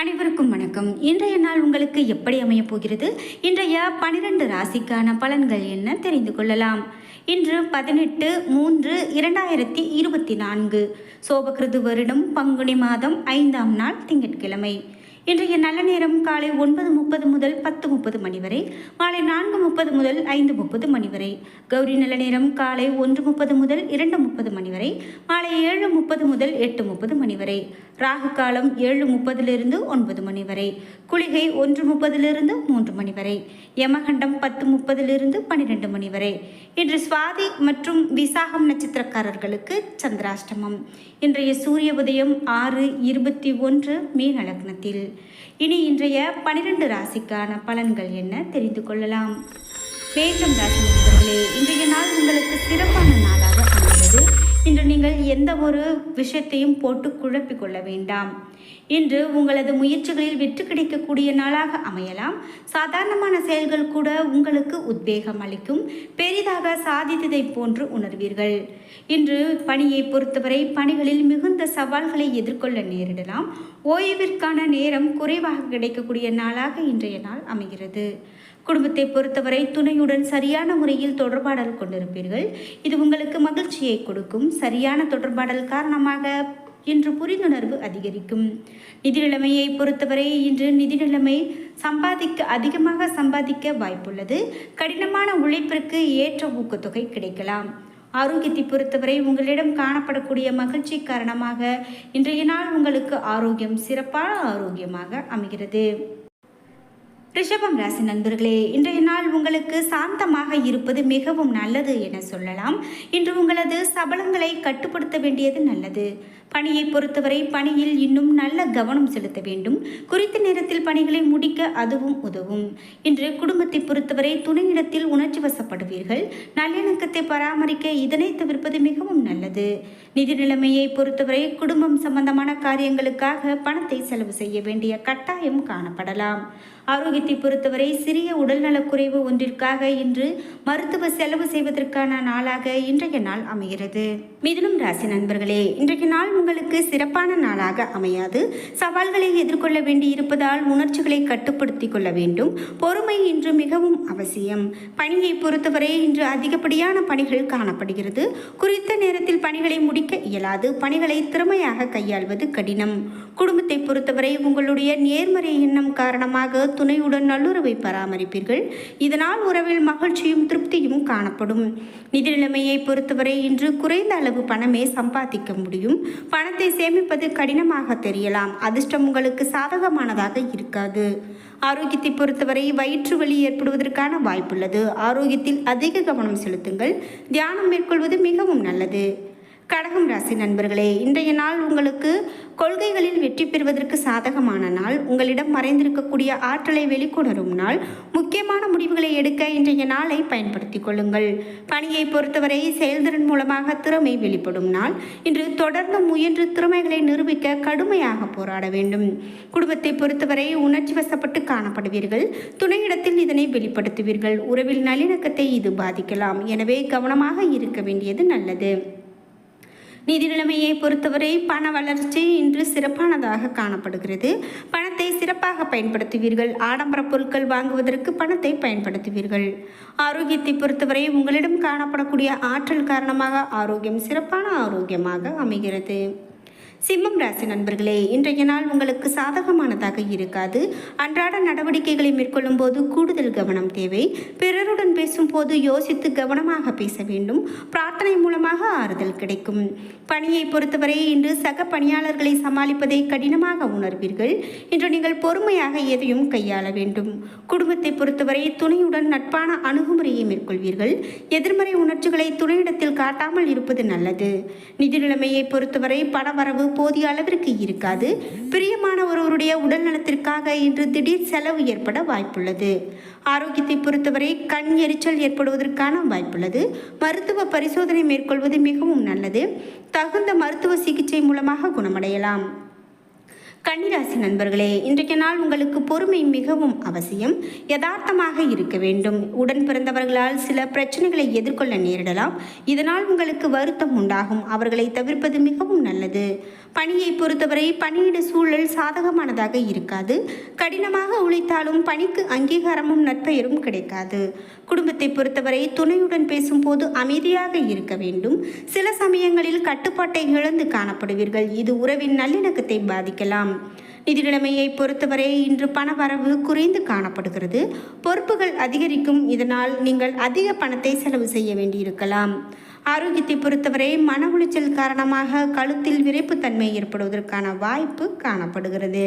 அனைவருக்கும் வணக்கம். இன்றைய நாள் உங்களுக்கு எப்படி அமையப் போகிறது? இன்றைய பனிரெண்டு ராசிக்கான பலன்கள் என்ன தெரிந்து கொள்ளலாம். இன்று பதினெட்டு மூன்று இரண்டாயிரத்தி இருபத்தி நான்கு. சோபகிருது வருடம் பங்குனி மாதம் ஐந்தாம் நாள் திங்கட்கிழமை. இன்றைய நல்ல நேரம் காலை ஒன்பது முப்பது முதல் பத்து முப்பது மணி வரை மாலை நான்கு முப்பது முதல் ஐந்து முப்பது மணி வரை கௌரி நல்ல நேரம் காலை ஒன்று முப்பது முதல் இரண்டு முப்பது மணி வரை மாலை ஏழு முப்பது முதல் எட்டு முப்பது மணி வரை ராகு காலம் ஏழு முப்பதிலிருந்து ஒன்பது மணி வரை குளிகை ஒன்று முப்பதிலிருந்து மூன்று மணி வரை யமகண்டம் பத்து முப்பதிலிருந்து பன்னிரெண்டு மணி வரை. இன்று சுவாதி மற்றும் விசாகம் நட்சத்திரக்காரர்களுக்கு சந்திராஷ்டமம். இன்றைய சூரிய உதயம் ஆறு இருபத்தி ஒன்று மீன லக்னத்தில். இனி இன்றைய பனிரெண்டு ராசிக்கான பலன்கள் என்ன தெரிந்து கொள்ளலாம். மேஷம் ராசி நண்பர்களே இன்றைய நாள் உங்களுக்கு சிறப்பான நாளாக இன்று நீங்கள் எந்த ஒரு விஷயத்தையும் போட்டு குழப்பிக் கொள்ள வேண்டாம். இன்று உங்களது முயற்சிகளில் வெற்றி கிடைக்கக்கூடிய நாளாக அமையலாம். சாதாரணமான செயல்கள் கூட உங்களுக்கு உத்வேகம் அளிக்கும். பெரிதாக சாதித்ததை போன்று உணர்வீர்கள். இன்று பணியை பொறுத்தவரை பணிகளில் மிகுந்த சவால்களை எதிர்கொள்ள நேரிடலாம். ஓய்விற்கான நேரம் குறைவாக கிடைக்கக்கூடிய நாளாக இன்றைய நாள் அமைகிறது. குடும்பத்தை பொறுத்தவரை துணையுடன் சரியான முறையில் தொடர்பாடல் கொண்டிருப்பீர்கள். இது உங்களுக்கு மகிழ்ச்சியை கொடுக்கும். சரியான தொடர்பாடல் காரணமாக இன்று புரிந்துணர்வு அதிகரிக்கும். நிதி நிலைமையை பொறுத்தவரை இன்று நிதி நிலைமை சம்பாதிக்க அதிகமாக சம்பாதிக்க வாய்ப்புள்ளது. கடினமான உழைப்பிற்கு ஏற்ற ஊக்கத்தொகை கிடைக்கலாம். ஆரோக்கியத்தை பொறுத்தவரை உங்களிடம் காணப்படக்கூடிய மகிழ்ச்சி காரணமாக இன்றைய நாள் உங்களுக்கு ஆரோக்கியம் சிறப்பான ஆரோக்கியமாக அமைகிறது. ரிஷபம் ராசி நண்பர்களே இன்றைய நாள் உங்களுக்கு சாந்தமாக இருப்பது மிகவும் நல்லது என சொல்லலாம். இன்று உங்களது சபலங்களை கட்டுப்படுத்த வேண்டியது நல்லது. பணியை பொறுத்தவரை பணியில் இன்னும் நல்ல கவனம் செலுத்த வேண்டும். குறித்த நேரத்தில் பணிகளை முடிக்க அதுவும் உதவும். இன்று குடும்பத்தை பொறுத்தவரை துணையிடத்தில் உணர்ச்சி வசப்படுவீர்கள். நல்லிணக்கத்தை பராமரிக்க இதனை தவிர்ப்பது மிகவும் நல்லது. நிதி நிலைமையை பொறுத்தவரை குடும்பம் சம்பந்தமான காரியங்களுக்காக பணத்தை செலவு செய்ய வேண்டிய கட்டாயம் காணப்படலாம். ஆரோக்கியத்தை பொறுத்தவரை சிறிய உடல்நலக்குறைவு ஒன்றிற்காக இன்று மருத்துவ செலவு செய்வதற்கான நாளாக இன்றைய நாள் அமைகிறது. மிதுனம் ராசி நண்பர்களே இன்றைக்கு நாள் உங்களுக்கு சிறப்பான நாளாக அமையாது. சவால்களை எதிர்கொள்ள வேண்டி இருப்பதால் உணர்ச்சிகளை கட்டுப்படுத்தி கொள்ள வேண்டும். பொறுமை இன்று மிகவும் அவசியம். பணியை பொறுத்தவரை இன்று அதிகப்படியான பணிகள் காணப்படுகிறது. குறித்த நேரத்தில் பணிகளை முடிக்க இயலாது. பணிகளை திறமையாக கையாள்வது கடினம். குடும்பத்தை பொறுத்தவரை உங்களுடைய நேர்மறை எண்ணம் காரணமாக துணையுடன் நல்லுறவை பராமரிப்பீர்கள். இதனால் உறவில் மகிழ்ச்சியும் திருப்தியும் காணப்படும். நிதி நிலைமையை பொறுத்தவரை இன்று குறைந்த அளவு பணமே சம்பாதிக்க முடியும். பணத்தை சேமிப்பது கடினமாக தெரியலாம். அதிர்ஷ்டம் உங்களுக்கு சாதகமானதாக இருக்காது. ஆரோக்கியத்தை பொறுத்தவரை வயிற்று வலி ஏற்படுவதற்கான வாய்ப்புள்ளது. ஆரோக்கியத்தில் அதிக கவனம் செலுத்துங்கள். தியானம் மேற்கொள்வது மிகவும் நல்லது. கடகம் ராசி நண்பர்களே இன்றைய நாள் உங்களுக்கு கொள்கைகளில் வெற்றி பெறுவதற்கு சாதகமான நாள். உங்களிடம் மறைந்திருக்கக்கூடிய ஆற்றலை வெளிக்கொணரும் நாள். முக்கியமான முடிவுகளை எடுக்க இன்றைய நாளை பயன்படுத்திக் கொள்ளுங்கள். பணியை பொறுத்தவரை செயல்திறன் மூலமாக திறமை வெளிப்படும் நாள். இன்று தொடர்ந்து முயன்று திறமைகளை நிரூபிக்க கடுமையாக போராட வேண்டும். குடும்பத்தை பொறுத்தவரை உணர்ச்சி வசப்பட்டு காணப்படுவீர்கள். துணையிடத்தில் இதனை வெளிப்படுத்துவீர்கள். உறவில் நல்லிணக்கத்தை இது பாதிக்கலாம். எனவே கவனமாக இருக்க வேண்டியது நல்லது. நிதி நிலைமையை பொறுத்தவரை பண வளர்ச்சி இன்று சிறப்பானதாக காணப்படுகிறது. பணத்தை சிறப்பாக பயன்படுத்துவீர்கள். ஆடம்பர பொருட்கள் வாங்குவதற்கு பணத்தை பயன்படுத்துவீர்கள். ஆரோக்கியத்தை பொறுத்தவரை உங்களிடம் காணப்படக்கூடிய ஆற்றல் காரணமாக ஆரோக்கியம் சிறப்பான ஆரோக்கியமாக அமைகிறது. சிம்மம் ராசி நண்பர்களே இன்றைய நாள் உங்களுக்கு சாதகமானதாக இருக்காது. அன்றாட நடவடிக்கைகளை மேற்கொள்ளும் போது கூடுதல் கவனம் தேவை. பிறருடன் பேசும்போது யோசித்து கவனமாக பேச வேண்டும். பிரார்த்தனை மூலமாக ஆறுதல் கிடைக்கும். பணியை பொறுத்தவரை இன்று சக பணியாளர்களை சமாளிப்பதை கடினமாக உணர்வீர்கள். இன்று நீங்கள் பொறுமையாக எதையும் கையாள வேண்டும். குடும்பத்தை பொறுத்தவரை துணையுடன் நட்பான அணுகுமுறையை மேற்கொள்வீர்கள். எதிர்மறை உணர்ச்சிகளை துணையிடத்தில் காட்டாமல் இருப்பது நல்லது. நிதி நிலைமையை பொறுத்தவரை பணவரவு போதிய அளவிற்கு இருக்காது. பிரியமான ஒருவருடைய உடல் நலத்திற்காக இன்று திடீர் செலவு ஏற்பட வாய்ப்புள்ளது. ஆரோக்கியத்தை பொறுத்தவரை கண் எரிச்சல் ஏற்படுவதற்கான வாய்ப்புள்ளது. மருத்துவ பரிசோதனை மேற்கொள்வது மிகவும் நல்லது. தகுந்த மருத்துவ சிகிச்சை மூலமாக குணமடையலாம். கன்னிராசி நண்பர்களே இன்றைய நாள் உங்களுக்கு பொறுமை மிகவும் அவசியம். யதார்த்தமாக இருக்க வேண்டும். உடன் பிறந்தவர்களால் சில பிரச்சனைகளை எதிர்கொள்ள நேரிடலாம். இதனால் உங்களுக்கு வருத்தம் உண்டாகும். அவர்களை தவிர்ப்பது மிகவும் நல்லது. பணியை பொறுத்தவரை பணியிட சூழல் சாதகமானதாக இருக்காது. கடினமாக உழைத்தாலும் பணிக்கு அங்கீகாரமும் நற்பெயரும் கிடைக்காது. குடும்பத்தை பொறுத்தவரை துணையுடன் பேசும்போது அமைதியாக இருக்க வேண்டும். சில சமயங்களில் கட்டுப்பாட்டை இழந்து காணப்படுவீர்கள். இது உறவின் நல்லிணக்கத்தை பாதிக்கலாம். நிதிநிலைமையை பொறுத்தவரை இன்று பணவரவு குறைந்து காணப்படுகிறது. பொறுப்புகள் அதிகரிக்கும். இதனால் நீங்கள் அதிக பணத்தை செலவு செய்ய வேண்டியிருக்கலாம். ஆரோக்கியத்தை பொறுத்தவரை மன உளைச்சல் காரணமாக கழுத்தில் விரைப்புத்தன்மை ஏற்படுவதற்கான வாய்ப்பு காணப்படுகிறது.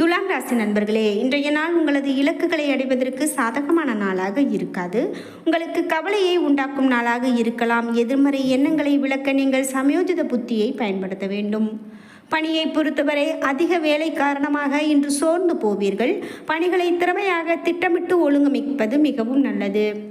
துலாம் ராசி நண்பர்களே இன்றைய நாள் உங்களது இலக்குகளை அடைவதற்கு சாதகமான நாளாக இருக்காது. உங்களுக்கு கவலையை உண்டாக்கும் நாளாக இருக்கலாம். எதிர்மறை எண்ணங்களை விளக்க நீங்கள் சமயோஜித புத்தியை பயன்படுத்த வேண்டும். பணியை பொறுத்தவரை அதிக வேலை காரணமாக இன்று சோர்ந்து போவீர்கள். பணிகளை திறமையாக திட்டமிட்டு ஒழுங்கமைப்பது மிகவும் நல்லது.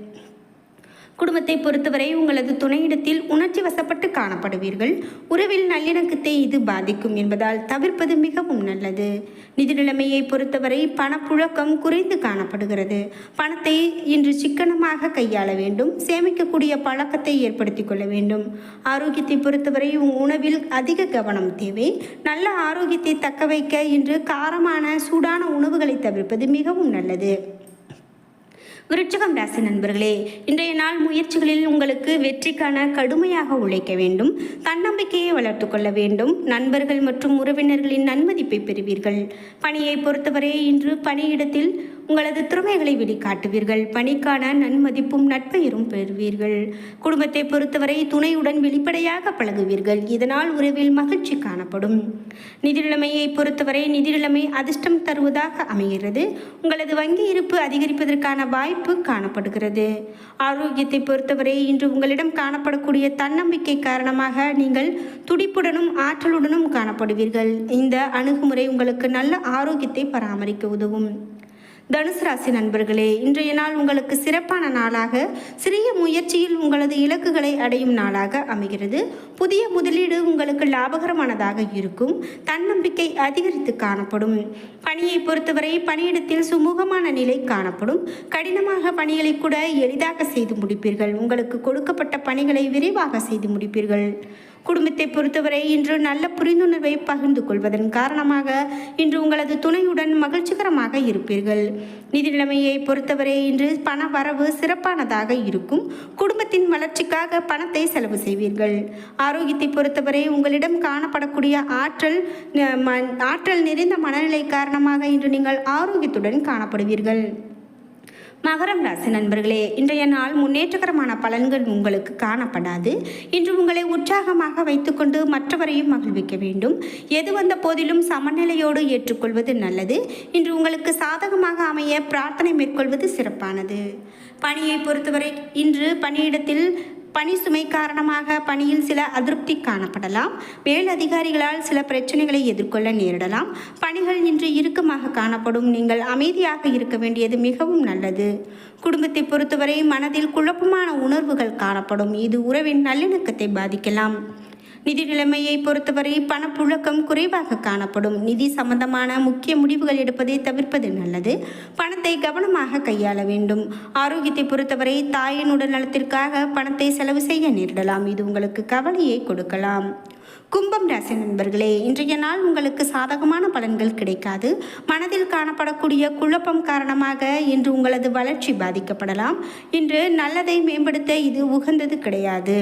குடும்பத்தை பொறுத்தவரை உங்களது துணையிடத்தில் உணர்ச்சி வசப்பட்டு காணப்படுவீர்கள். உறவில் நல்லிணக்கத்தை இது பாதிக்கும் என்பதால் தவிர்ப்பது மிகவும் நல்லது. நிதி நிலைமையை பொறுத்தவரை பணப்புழக்கம் குறைந்து காணப்படுகிறது. பணத்தை இன்று சிக்கனமாக கையாள வேண்டும். சேமிக்கக்கூடிய பழக்கத்தை ஏற்படுத்தி கொள்ள வேண்டும். ஆரோக்கியத்தை பொறுத்தவரை உணவில் அதிக கவனம் தேவை. நல்ல ஆரோக்கியத்தை தக்க வைக்க இன்று காரமான சூடான உணவுகளை தவிர்ப்பது மிகவும் நல்லது. விருட்சகம் ராசி நண்பர்களே இன்றைய நாள் முயற்சிகளில் உங்களுக்கு வெற்றிக்கான கடுமையாக உழைக்க வேண்டும். தன்னம்பிக்கையை வளர்த்து கொள்ள வேண்டும். நண்பர்கள் மற்றும் உறவினர்களின் நன்மதிப்பை பெறுவீர்கள். பணியை பொறுத்தவரை இன்று பணியிடத்தில் உங்களது திறமைகளை வெளிக்காட்டுவீர்கள். பணிக்கான நன்மதிப்பும் நட்பெயரும் பெறுவீர்கள். குடும்பத்தை பொறுத்தவரை துணையுடன் வெளிப்படையாக பழகுவீர்கள். இதனால் உறவில் மகிழ்ச்சி காணப்படும். நிதிநிலைமையை பொறுத்தவரை நிதிநிலைமை அதிர்ஷ்டம் தருவதாக அமைகிறது. உங்களது வங்கி இருப்பு அதிகரிப்பதற்கான வாய்ப்பு காணப்படுகிறது. ஆரோக்கியத்தை பொறுத்தவரை இன்று உங்களிடம் காணப்படக்கூடிய தன்னம்பிக்கை காரணமாக நீங்கள் துடிப்புடனும் ஆற்றலுடனும் காணப்படுவீர்கள். இந்த அணுகுமுறை உங்களுக்கு நல்ல ஆரோக்கியத்தை பராமரிக்க உதவும். தனுசு ராசி நண்பர்களே இன்றைய நாள் உங்களுக்கு சிறப்பான நாளாக சிறிய முயற்சியில் உங்களது இலக்குகளை அடையும் நாளாக அமைகிறது. புதிய முதலீடு உங்களுக்கு லாபகரமானதாக இருக்கும். தன்னம்பிக்கை அதிகரித்து காணப்படும். பணியை பொறுத்தவரை பணியிடத்தில் சுமூகமான நிலை காணப்படும். கடினமாக பணிகளை கூட எளிதாக செய்து முடிப்பீர்கள். உங்களுக்கு கொடுக்கப்பட்ட பணிகளை விரைவாக செய்து முடிப்பீர்கள். குடும்பத்தை பொறுத்தவரை இன்று நல்ல புரிந்துணர்வை பகிர்ந்து கொள்வதன் காரணமாக இன்று உங்களது துணையுடன் மகிழ்ச்சிகரமாக இருப்பீர்கள். நிதி நிலைமையை பொறுத்தவரை இன்று பண வரவு சிறப்பானதாக இருக்கும். குடும்பத்தின் வளர்ச்சிக்காக பணத்தை செலவு செய்வீர்கள். ஆரோக்கியத்தை பொறுத்தவரை உங்களிடம் காணப்படக்கூடிய ஆற்றல் ம- ஆற்றல் நிறைந்த மனநிலை காரணமாக இன்று நீங்கள் ஆரோக்கியத்துடன் காணப்படுவீர்கள். மகரம் ராசி நண்பர்களே இன்றைய நாள் முன்னேற்றகரமான பலன்கள் உங்களுக்கு காணப்படாது. இன்று உங்களை உற்சாகமாக வைத்துக்கொண்டு மற்றவரையும் மகிழ்விக்க வேண்டும். எது வந்த போதிலும் சமநிலையோடு ஏற்றுக்கொள்வது நல்லது. இன்று உங்களுக்கு சாதகமாக அமைய பிரார்த்தனை மேற்கொள்வது சிறப்பானது. பணியை பொறுத்தவரை இன்று பணியிடத்தில் பணி சுமை காரணமாக பணியில் சில அதிருப்தி காணப்படலாம். மேலதிகாரிகளால் சில பிரச்சனைகளை எதிர்கொள்ள நேரிடலாம். பணிகள் இன்று இறுக்கமாக காணப்படும். நீங்கள் அமைதியாக இருக்க வேண்டியது மிகவும் நல்லது. குடும்பத்தை பொறுத்தவரை மனதில் குழப்பமான உணர்வுகள் காணப்படும். இது உறவின் நல்லிணக்கத்தை பாதிக்கலாம். நிதி நிலைமையை பொறுத்தவரை பணப்புழக்கம் குறைவாக காணப்படும். நிதி சம்பந்தமான முக்கிய முடிவுகள் எடுப்பதை தவிர்ப்பது நல்லது. பணத்தை கவனமாக கையாள வேண்டும். ஆரோக்கியத்தை பொறுத்தவரை தாயின் உடல் நலத்திற்காக பணத்தை செலவு செய்ய நேரிடலாம். இது உங்களுக்கு கவலையை கொடுக்கலாம். கும்பம் ராசி நண்பர்களே இன்றைய நாள் உங்களுக்கு சாதகமான பலன்கள் கிடைக்காது. மனதில் காணப்படக்கூடிய குழப்பம் காரணமாக இன்று உங்களது வளர்ச்சி பாதிக்கப்படலாம். இன்று நல்லதை மேம்படுத்த இது உகந்தது கிடையாது.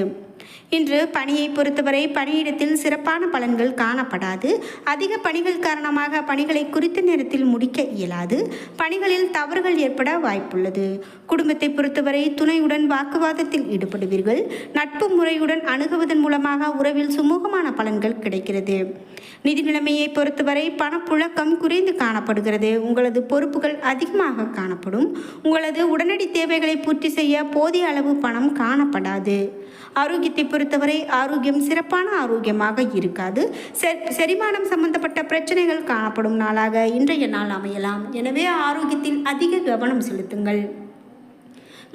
இன்று பணியை பொறுத்தவரை பணியிடத்தில் சிறப்பான பலன்கள் காணப்படாது. அதிக பணிகள் காரணமாக பணிகளை குறித்த நேரத்தில் முடிக்க இயலாது. பணிகளில் தவறுகள் ஏற்பட வாய்ப்புள்ளது. குடும்பத்தை பொறுத்தவரை துணையுடன் வாக்குவாதத்தில் ஈடுபடுவீர்கள். நட்பு முறையுடன் அணுகுவதன் மூலமாக உறவில் சுமூகமான பலன்கள் கிடைக்கிறது. நிதி நிலைமையை பொறுத்தவரை பணப்புழக்கம் குறைந்து காணப்படுகிறது. உங்களது பொறுப்புகள் அதிகமாக காணப்படும். உங்களது உடனடி தேவைகளை பூர்த்தி செய்ய போதிய அளவு பணம் காணப்படாது. ஆரோக்கியத்தை பொறுத்தவரை ஆரோக்கியம் சிறப்பான ஆரோக்கியமாக இருக்காது. செ- செரிமானம் சம்பந்தப்பட்ட பிரச்சனைகள் காணப்படும் நாளாக இன்றைய நாள் அமையலாம். எனவே ஆரோக்கியத்தில் அதிக கவனம் செலுத்துங்கள்.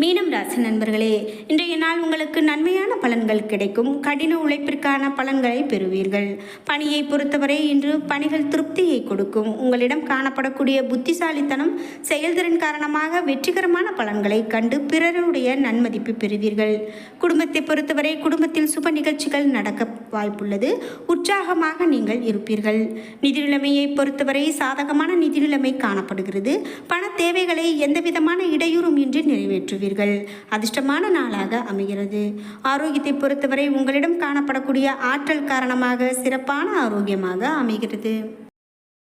மீனம் ராசி நண்பர்களே இன்றைய நாள் உங்களுக்கு நன்மையான பலன்கள் கிடைக்கும். கடின உழைப்பிற்கான பலன்களை பெறுவீர்கள். பணியை பொறுத்தவரை இன்று பணிகள் திருப்தியை கொடுக்கும். உங்களிடம் காணப்படக்கூடிய புத்திசாலித்தனம் செயல்திறன் காரணமாக வெற்றிகரமான பலன்களை கண்டு பிறருடைய நன்மதிப்பு பெறுவீர்கள். குடும்பத்தை பொறுத்தவரை குடும்பத்தில் சுப நிகழ்ச்சிகள் நடக்க வாய்ப்புள்ளது. உற்சாகமாக நீங்கள் இருப்பீர்கள். நிதி நிலைமையை பொறுத்தவரை சாதகமான நிதி நிலைமை காணப்படுகிறது. பண தேவைகளை எந்தவிதமான இடையூறும் இன்றி நிறைவேற்றுவீர்கள். அதிர்ஷ்டமான நாளாக அமைகிறது. ஆரோக்கியத்தை பொறுத்தவரை உங்களிடம் காணப்படக்கூடிய ஆற்றல் காரணமாக சிறப்பான ஆரோக்கியமாக அமைகிறது.